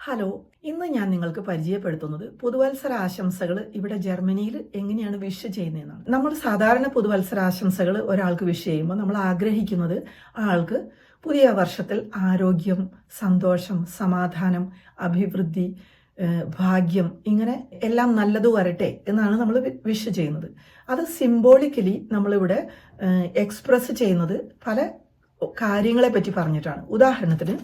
Hello ഇന്ന് ഞാൻ നിങ്ങൾക്ക് പരിചയപ്പെടുത്തുന്നത് പുതുവത്സര ആശംസകൾ ഇവിടെ ജർമ്മനിയിൽ എങ്ങനെയാണ് വിഷ് ചെയ്യുന്നതെന്നാണ്. നമ്മൾ സാധാരണ പുതുവത്സര ആശംസകൾ ഒരാൾക്ക് വിഷ് ചെയ്യുമ്പോൾ നമ്മൾ ആഗ്രഹിക്കുന്നത് ആൾക്ക് പുതിയ വർഷത്തിൽ ആരോഗ്യം സന്തോഷം സമാധാനം അഭിവൃദ്ധി ഭാഗ്യം ഇങ്ങനെ എല്ലാം നല്ലത് വരട്ടെ എന്നാണ് നമ്മൾ വിഷ് ചെയ്യുന്നത്. അത് സിംബോളിക്കലി നമ്മളിവിടെ എക്സ്പ്രസ് ചെയ്യുന്നത് പല കാര്യങ്ങളെ പറ്റി പറഞ്ഞിട്ടാണ്. ഉദാഹരണത്തിന്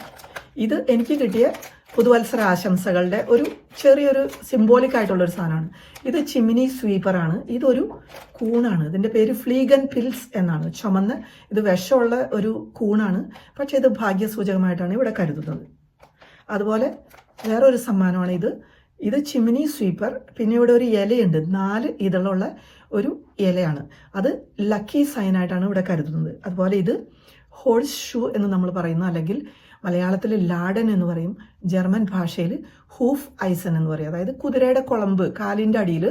ഇത് എനിക്ക് കിട്ടിയ പുതുവത്സര ആശംസകളുടെ ഒരു ചെറിയൊരു സിംബോളിക് ആയിട്ടുള്ള ഒരു സാധനമാണ്. ഇത് ചിമ്മിനി സ്വീപ്പറാണ് ഇതൊരു കൂണാണ്. ഇതിന്റെ പേര് ഫ്ലീഗൻ പിൽസ് എന്നാണ്. ചുമന്ന് ഇത് വിഷമുള്ള ഒരു കൂണാണ്. പക്ഷെ ഇത് ഭാഗ്യസൂചകമായിട്ടാണ് ഇവിടെ കരുതുന്നത്. അതുപോലെ വേറൊരു സമ്മാനമാണ് ഇത്. ഇത് ചിമിനി സ്വീപ്പർ പിന്നെ ഇവിടെ ഒരു ഇലയുണ്ട്. നാല് ഇതളുള്ള ഒരു ഇലയാണ്. അത് ലക്കി സൈനായിട്ടാണ് ഇവിടെ കരുതുന്നത്. അതുപോലെ ഇത് ഹോഴ്സ് ഷൂ എന്ന് നമ്മൾ പറയുന്നു. അല്ലെങ്കിൽ മലയാളത്തിൽ ലാഡൻ എന്ന് പറയും. ജർമ്മൻ ഭാഷയിൽ ഹൂഫ് ഐസൻ എന്ന് പറയും. അതായത് കുതിരയുടെ കുളമ്പ് കാലിന്റെ അടിയിൽ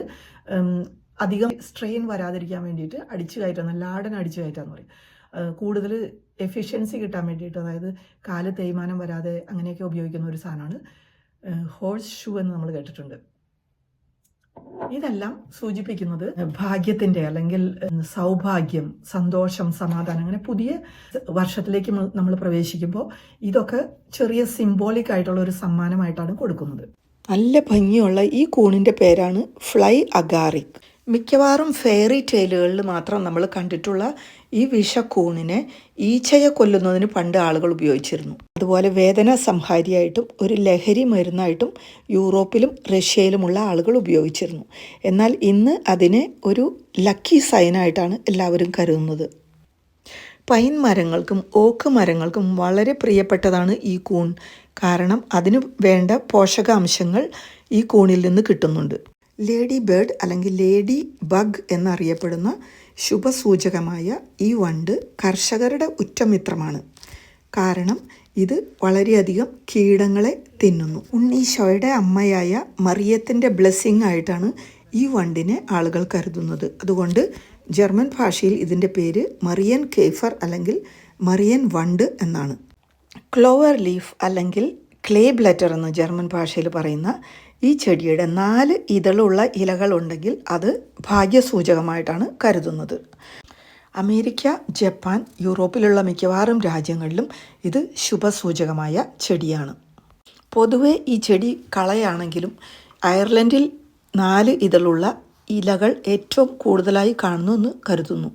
അധികം സ്ട്രെയിൻ വരാതിരിക്കാൻ വേണ്ടിയിട്ട് അടിച്ചു കയറ്റുന്ന ലാഡൻ അടിച്ചു കയറ്റാന്ന് പറയും. കൂടുതൽ എഫിഷ്യൻസി കിട്ടാൻ വേണ്ടിയിട്ട് അതായത് കാൽ തേയ്മാനം വരാതെ അങ്ങനെയൊക്കെ ഉപയോഗിക്കുന്ന ഒരു സാധനമാണ് ഹോഴ്സ് ഷൂ എന്ന് നമ്മൾ കേട്ടിട്ടുണ്ട്. ഇതെല്ലാം സൂചിപ്പിക്കുന്നത് ഭാഗ്യത്തിന്റെ അല്ലെങ്കിൽ സൗഭാഗ്യം സന്തോഷം സമാധാനം അങ്ങനെ പുതിയ വർഷത്തിലേക്ക് നമ്മൾ പ്രവേശിക്കുമ്പോൾ ഇതൊക്കെ ചെറിയ സിംബോളിക് ആയിട്ടുള്ള ഒരു സമ്മാനമായിട്ടാണ് കൊടുക്കുന്നത്. നല്ല ഭംഗിയുള്ള ഈ കൂണിന്റെ പേരാണ് ഫ്ലൈ അഗാറിക്. മിക്കവാറും ഫെയറി ടെയിലുകളിൽ മാത്രം നമ്മൾ കണ്ടിട്ടുള്ള ഈ വിഷക്കൂണിനെ ഈച്ചയെ കൊല്ലുന്നതിന് പണ്ട് ആളുകൾ ഉപയോഗിച്ചിരുന്നു. അതുപോലെ വേദന സംഹാരിയായിട്ടും ഒരു ലഹരി മരുന്നായിട്ടും യൂറോപ്പിലും റഷ്യയിലുമുള്ള ആളുകൾ ഉപയോഗിച്ചിരുന്നു. എന്നാൽ ഇന്ന് അതിനെ ഒരു ലക്കി സൈനായിട്ടാണ് എല്ലാവരും കരുതുന്നത്. പൈൻ മരങ്ങൾക്കും ഓക്ക് മരങ്ങൾക്കും വളരെ പ്രിയപ്പെട്ടതാണ് ഈ കൂൺ. കാരണം അതിനു വേണ്ട പോഷകാംശങ്ങൾ ഈ കൂണിൽ നിന്ന് കിട്ടുന്നുണ്ട്. ലേഡി ബേർഡ് അല്ലെങ്കിൽ ലേഡി ബഗ് എന്നറിയപ്പെടുന്ന ശുഭസൂചകമായ ഈ വണ്ട് കർഷകരുടെ ഉറ്റമിത്രമാണ്. കാരണം ഇത് വളരെയധികം കീടങ്ങളെ തിന്നുന്നു. ഉണ്ണീശോയുടെ അമ്മയായ മറിയത്തിന്റെ ബ്ലെസ്സിങ് ആയിട്ടാണ് ഈ വണ്ടിനെ ആളുകൾ കരുതുന്നത്. അതുകൊണ്ട് ജർമ്മൻ ഭാഷയിൽ ഇതിന്റെ പേര് മറിയൻ കേഫർ അല്ലെങ്കിൽ മറിയൻ വണ്ട് എന്നാണ്. ക്ലോവർ ലീഫ് അല്ലെങ്കിൽ ക്ലേ ബ്ലറ്റർ എന്ന് ജർമ്മൻ ഭാഷയിൽ പറയുന്ന ഈ ചെടിയുടെ നാല് ഇതളുള്ള ഇലകൾ ഉണ്ടെങ്കിൽ അത് ഭാഗ്യസൂചകമായിട്ടാണ് കരുതുന്നത്. അമേരിക്ക ജപ്പാൻ യൂറോപ്പിലുള്ള മിക്കവാറും രാജ്യങ്ങളിലും ഇത് ശുഭസൂചകമായ ചെടിയാണ്. പൊതുവെ ഈ ചെടി കളയാണെങ്കിലും അയർലൻഡിൽ നാല് ഇതളുള്ള ഇലകൾ ഏറ്റവും കൂടുതലായി കാണുന്നു എന്ന് കരുതുന്നു.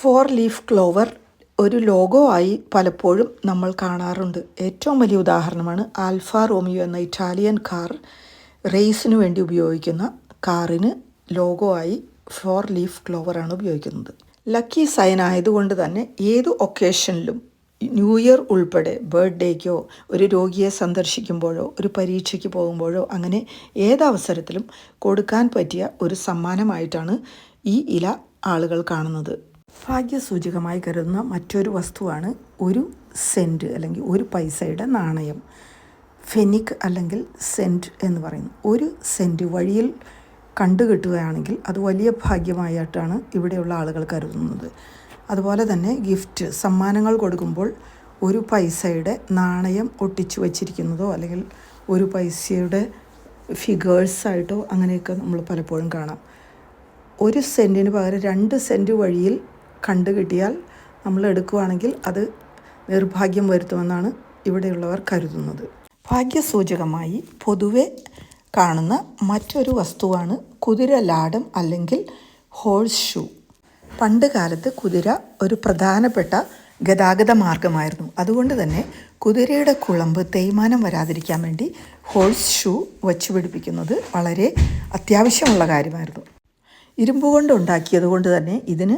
ഫോർ ലീഫ് ക്ലോവർ ഒരു ലോഗോ ആയി പലപ്പോഴും നമ്മൾ കാണാറുണ്ട്. ഏറ്റവും വലിയ ഉദാഹരണമാണ് ആൽഫ റോമിയോ എന്ന ഇറ്റാലിയൻ കാർ റേസിന് വേണ്ടി ഉപയോഗിക്കുന്ന കാറിന് ലോഗോ ആയി ഫോർ ലീഫ് ക്ലോവറാണ് ഉപയോഗിക്കുന്നത്. ലക്കി സൈൻ ആയതുകൊണ്ട് തന്നെ ഏത് ഒക്കേഷനിലും ന്യൂ ഇയർ ഉൾപ്പെടെ ബർത്ത്ഡേക്കോ ഒരു രോഗിയെ സന്ദർശിക്കുമ്പോഴോ ഒരു പരീക്ഷയ്ക്ക് പോകുമ്പോഴോ അങ്ങനെ ഏതവസരത്തിലും കൊടുക്കാൻ പറ്റിയ ഒരു സമ്മാനമായിട്ടാണ് ഈ ഇല ആളുകൾ കാണുന്നത്. ഭാഗ്യസൂചകമായി കരുതുന്ന മറ്റൊരു വസ്തുവാണ് ഒരു സെന്റ് അല്ലെങ്കിൽ ഒരു പൈസയുടെ നാണയം. ഫെനിക് അല്ലെങ്കിൽ സെന്റ് എന്ന് പറയുന്നു. ഒരു സെന്റ് വഴിയിൽ കണ്ടുകിട്ടുകയാണെങ്കിൽ അത് വലിയ ഭാഗ്യമായിട്ടാണ് ഇവിടെയുള്ള ആളുകൾ കരുതുന്നത്. അതുപോലെ തന്നെ ഗിഫ്റ്റ് സമ്മാനങ്ങൾ കൊടുക്കുമ്പോൾ ഒരു പൈസയുടെ നാണയം ഒട്ടിച്ചു വച്ചിരിക്കുന്നതോ അല്ലെങ്കിൽ ഒരു പൈസയുടെ ഫിഗേഴ്സായിട്ടോ അങ്ങനെയൊക്കെ നമ്മൾ പലപ്പോഴും കാണാം. ഒരു സെന്റിന് പകരം രണ്ട് സെന്റ് വഴിയിൽ കണ്ടു കിട്ടിയാൽ നമ്മൾ എടുക്കുകയാണെങ്കിൽ അത് നിർഭാഗ്യം വരുത്തുമെന്നാണ് ഇവിടെയുള്ളവർ കരുതുന്നത്. ഭാഗ്യസൂചകമായി പൊതുവെ കാണുന്ന മറ്റൊരു വസ്തുവാണ് കുതിര ലാടം അല്ലെങ്കിൽ ഹോഴ്സ് ഷൂ പണ്ട് കാലത്ത് കുതിര ഒരു പ്രധാനപ്പെട്ട ഗതാഗത മാർഗമായിരുന്നു. അതുകൊണ്ട് തന്നെ കുതിരയുടെ കുളമ്പ് തേയ്മാനം വരാതിരിക്കാൻ വേണ്ടി ഹോഴ്സ് ഷൂ വച്ചു പിടിപ്പിക്കുന്നത് വളരെ അത്യാവശ്യമുള്ള കാര്യമായിരുന്നു. ഇരുമ്പ് കൊണ്ട് ഉണ്ടാക്കിയത് കൊണ്ട് തന്നെ ഇതിന്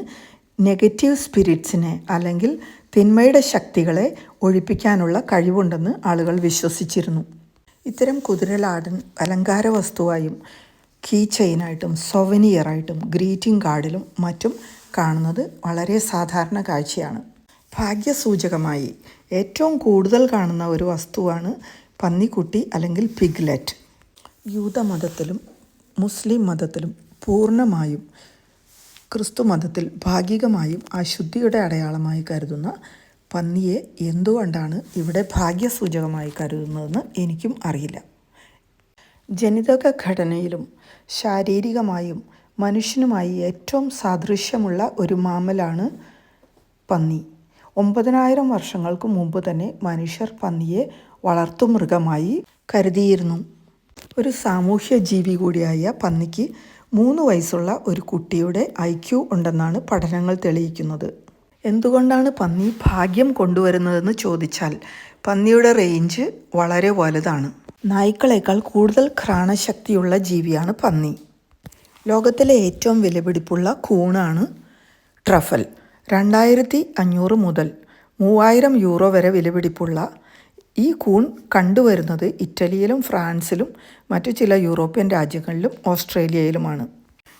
നെഗറ്റീവ് സ്പിരിറ്റ്സിനെ അല്ലെങ്കിൽ തിന്മയുടെ ശക്തികളെ ഒഴിപ്പിക്കാനുള്ള കഴിവുണ്ടെന്ന് ആളുകൾ വിശ്വസിച്ചിരുന്നു. ഇത്തരം കുതിരലാടൻ അലങ്കാര വസ്തുവായും കീ ചെയിനായിട്ടും സൊവനിയറായിട്ടും ഗ്രീറ്റിംഗ് കാർഡിലും മറ്റും കാണുന്നത് വളരെ സാധാരണ കാഴ്ചയാണ്. ഭാഗ്യസൂചകമായി ഏറ്റവും കൂടുതൽ കാണുന്ന ഒരു വസ്തുവാണ് പന്നിക്കുട്ടി അല്ലെങ്കിൽ പിഗ്ലെറ്റ്. യൂതമതത്തിലും മുസ്ലിം മതത്തിലും പൂർണമായും ക്രിസ്തു മതത്തിൽ ഭാഗികമായും അശുദ്ധിയുടെ അടയാളമായി കരുതുന്ന പന്നിയെ എന്തുകൊണ്ടാണ് ഇവിടെ ഭാഗ്യസൂചകമായി കരുതുന്നതെന്ന് എനിക്കും അറിയില്ല. ജനിതക ഘടനയിലും ശാരീരികമായും മനുഷ്യനുമായി ഏറ്റവും സാദൃശ്യമുള്ള ഒരു മാമലാണ് പന്നി. ഒമ്പതിനായിരം വർഷങ്ങൾക്ക് മുമ്പ് തന്നെ മനുഷ്യർ പന്നിയെ വളർത്തുമൃഗമായി കരുതിയിരുന്നു. ഒരു സാമൂഹ്യ ജീവി കൂടിയായ പന്നിക്ക് മൂന്ന് വയസ്സുള്ള ഒരു കുട്ടിയുടെ ഐക്യു ഉണ്ടെന്നാണ് പഠനങ്ങൾ തെളിയിക്കുന്നത്. എന്തുകൊണ്ടാണ് പന്നി ഭാഗ്യം കൊണ്ടുവരുന്നതെന്ന് ചോദിച്ചാൽ പന്നിയുടെ റേഞ്ച് വളരെ വലുതാണ്. നായ്ക്കളേക്കാൾ കൂടുതൽ ഘ്രാണശക്തിയുള്ള ജീവിയാണ് പന്നി. ലോകത്തിലെ ഏറ്റവും വിലപിടിപ്പുള്ള കൂണാണ് ട്രഫൽ. രണ്ടായിരത്തി അഞ്ഞൂറ് മുതൽ മൂവായിരം യൂറോ വരെ വിലപിടിപ്പുള്ള ഈ കൂൺ കണ്ടുവരുന്നത് ഇറ്റലിയിലും ഫ്രാൻസിലും മറ്റു ചില യൂറോപ്യൻ രാജ്യങ്ങളിലും ഓസ്ട്രേലിയയിലുമാണ്.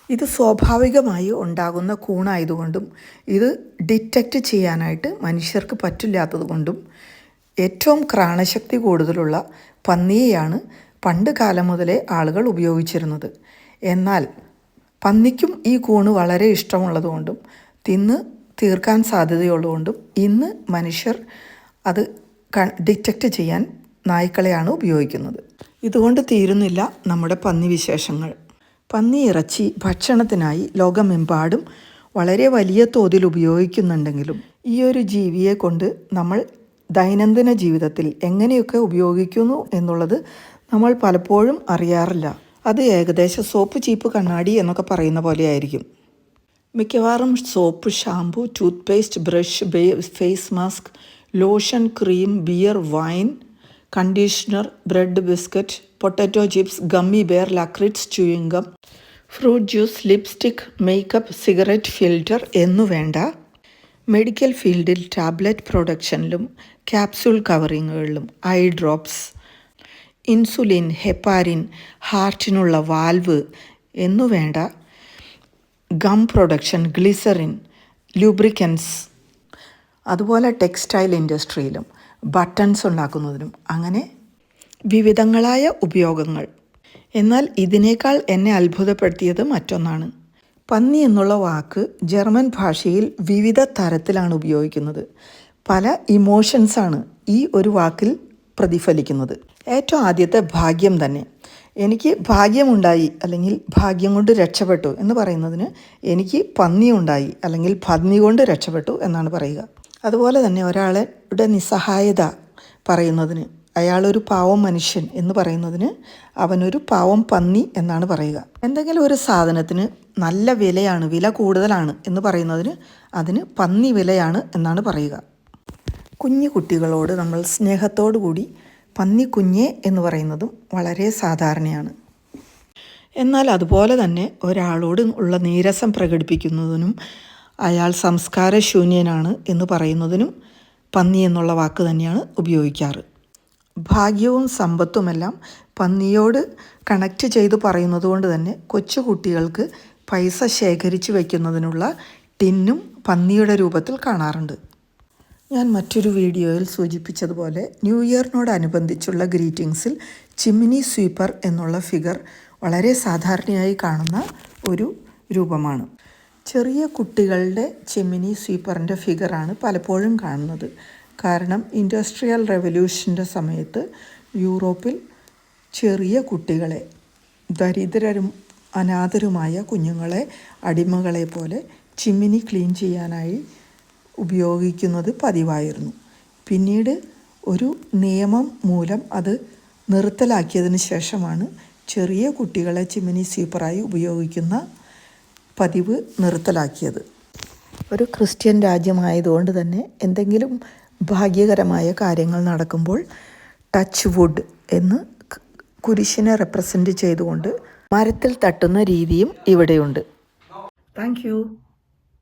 ഇത് സ്വാഭാവികമായി ഉണ്ടാകുന്ന കൂണായതുകൊണ്ടും ഇത് ഡിറ്റക്റ്റ് ചെയ്യാനായിട്ട് മനുഷ്യർക്ക് പറ്റില്ലാത്തതുകൊണ്ടും ഏറ്റവും ക്രാണശക്തി കൂടുതലുള്ള പന്നിയെയാണ് പണ്ട് കാലം മുതലേ ആളുകൾ ഉപയോഗിച്ചിരുന്നത്. എന്നാൽ പന്നിക്കും ഈ കൂണ് വളരെ ഇഷ്ടമുള്ളതുകൊണ്ടും തിന്ന് തീർക്കാൻ സാധ്യതയുള്ളതുകൊണ്ടും ഇന്ന് മനുഷ്യർ അത് ഡിറ്റക്റ്റ് ചെയ്യാൻ നായ്ക്കളെയാണ് ഉപയോഗിക്കുന്നത്. ഇതുകൊണ്ട് തീരുന്നില്ല നമ്മുടെ പന്നി വിശേഷങ്ങൾ. പന്നി ഇറച്ചി ഭക്ഷണത്തിനായി ലോകമെമ്പാടും വളരെ വലിയ തോതിൽ ഉപയോഗിക്കുന്നുണ്ടെങ്കിലും ഈ ഒരു ജീവിയെ കൊണ്ട് നമ്മൾ ദൈനംദിന ജീവിതത്തിൽ എങ്ങനെയൊക്കെ ഉപയോഗിക്കുന്നു എന്നുള്ളത് നമ്മൾ പലപ്പോഴും അറിയാറില്ല. അത് ഏകദേശം സോപ്പ് ചീപ്പ് കണ്ണാടി എന്നൊക്കെ പറയുന്ന പോലെ ആയിരിക്കും മിക്കവാറും soap shampoo toothpaste brush face mask lotion cream beer wine conditioner bread biscuit potato chips gummy bear liquorice chewing gum fruit juice lipstick makeup cigarette filter എന്നു വേണ്ട മെഡിക്കൽ ഫീൽഡിൽ ടാബ്ലറ്റ് പ്രൊഡക്ഷനിലും ക്യാപ്സ്യൂൾ കവറിങ്ങുകളിലും ഐ ഡ്രോപ്സ് ഇൻസുലിൻ ഹെപ്പാരിൻ ഹാർട്ടിനുള്ള valve എന്നു വേണ്ട gum production glycerine lubricants അതുപോലെ textile ഇൻഡസ്ട്രിയിലും ബട്ടൺസ് ഉണ്ടാക്കുന്നതിനും അങ്ങനെ വിവിധങ്ങളായ ഉപയോഗങ്ങൾ. എന്നാൽ ഇതിനേക്കാൾ എന്നെ അത്ഭുതപ്പെടുത്തിയത് മറ്റൊന്നാണ്. പന്നി എന്നുള്ള വാക്ക് ജർമ്മൻ ഭാഷയിൽ വിവിധ തരത്തിലാണ് ഉപയോഗിക്കുന്നത്. പല ഇമോഷൻസാണ് ഈ ഒരു വാക്കിൽ പ്രതിഫലിക്കുന്നത്. ഏറ്റവും ആദ്യത്തെ ഭാഗ്യം തന്നെ. എനിക്ക് ഭാഗ്യമുണ്ടായി അല്ലെങ്കിൽ ഭാഗ്യം കൊണ്ട് രക്ഷപ്പെട്ടു എന്ന് പറയുന്നതിന് എനിക്ക് പന്നി ഉണ്ടായി അല്ലെങ്കിൽ പന്നി കൊണ്ട് രക്ഷപ്പെട്ടു എന്നാണ് പറയുക. അതുപോലെ തന്നെ ഒരാളുടെ നിസ്സഹായത പറയുന്നതിന് അയാളൊരു പാവം മനുഷ്യൻ എന്ന് പറയുന്നതിന് അവനൊരു പാവം പന്നി എന്നാണ് പറയുക. എന്തെങ്കിലും ഒരു സാധനത്തിന് നല്ല വിലയാണ് വില കൂടുതലാണ് എന്ന് പറയുന്നതിന് അതിന് പന്നി വിലയാണ് എന്നാണ് പറയുക. കുഞ്ഞു കുട്ടികളോട് നമ്മൾ സ്നേഹത്തോടു കൂടി പന്നി കുഞ്ഞെ എന്ന് പറയുന്നതും വളരെ സാധാരണയാണ്. എന്നാൽ അതുപോലെ തന്നെ ഒരാളോട് ഉള്ള നീരസം പ്രകടിപ്പിക്കുന്നതിനും അയാൾ സംസ്കാരശൂന്യനാണ് എന്ന് പറയുന്നതിനും പന്നി എന്നുള്ള വാക്ക് തന്നെയാണ് ഉപയോഗിക്കാറ്. ഭാഗ്യവും സമ്പത്തുമെല്ലാം പന്നിയോട് കണക്റ്റ് ചെയ്ത് പറയുന്നത് കൊണ്ട് തന്നെ കൊച്ചുകുട്ടികൾക്ക് പൈസ ശേഖരിച്ച് വയ്ക്കുന്നതിനുള്ള ടിന്നും പന്നിയുടെ രൂപത്തിൽ കാണാറുണ്ട്. ഞാൻ മറ്റൊരു വീഡിയോയിൽ സൂചിപ്പിച്ചതുപോലെ ന്യൂ ഇയറിനോടനുബന്ധിച്ചുള്ള ഗ്രീറ്റിംഗ്സിൽ ചിമ്മിനി സ്വീപ്പർ എന്നുള്ള ഫിഗർ വളരെ സാധാരണയായി കാണുന്ന ഒരു രൂപമാണ്. ചെറിയ കുട്ടികളുടെ ചെമിനി സ്വീപ്പറിന്റെ ഫിഗറാണ് പലപ്പോഴും കാണുന്നത്. കാരണം ഇൻഡസ്ട്രിയൽ റെവല്യൂഷന്റെ സമയത്ത് യൂറോപ്പിൽ ചെറിയ കുട്ടികളെ ദരിദ്രരും അനാഥരുമായ കുഞ്ഞുങ്ങളെ അടിമകളെ പോലെ ചിമ്മിനി ക്ലീൻ ചെയ്യാനായി ഉപയോഗിക്കുന്നത് പതിവായിരുന്നു. പിന്നീട് ഒരു നിയമം മൂലം അത് നിർത്തലാക്കിയതിന് ശേഷമാണ് ചെറിയ കുട്ടികളെ ചിമ്മിനി സ്വീപ്പറായി ഉപയോഗിക്കുന്ന പതിവ് നിർത്തലാക്കിയത്. ഒരു ക്രിസ്ത്യൻ രാജ്യമായതുകൊണ്ട് തന്നെ എന്തെങ്കിലും ഭാഗ്യകരമായ കാര്യങ്ങൾ നടക്കുമ്പോൾ ടച്ച് വുഡ് എന്ന് കുരിശിനെ റെപ്രസെന്റ് ചെയ്തുകൊണ്ട് മരത്തിൽ തട്ടുന്ന രീതിയും ഇവിടെയുണ്ട്. താങ്ക്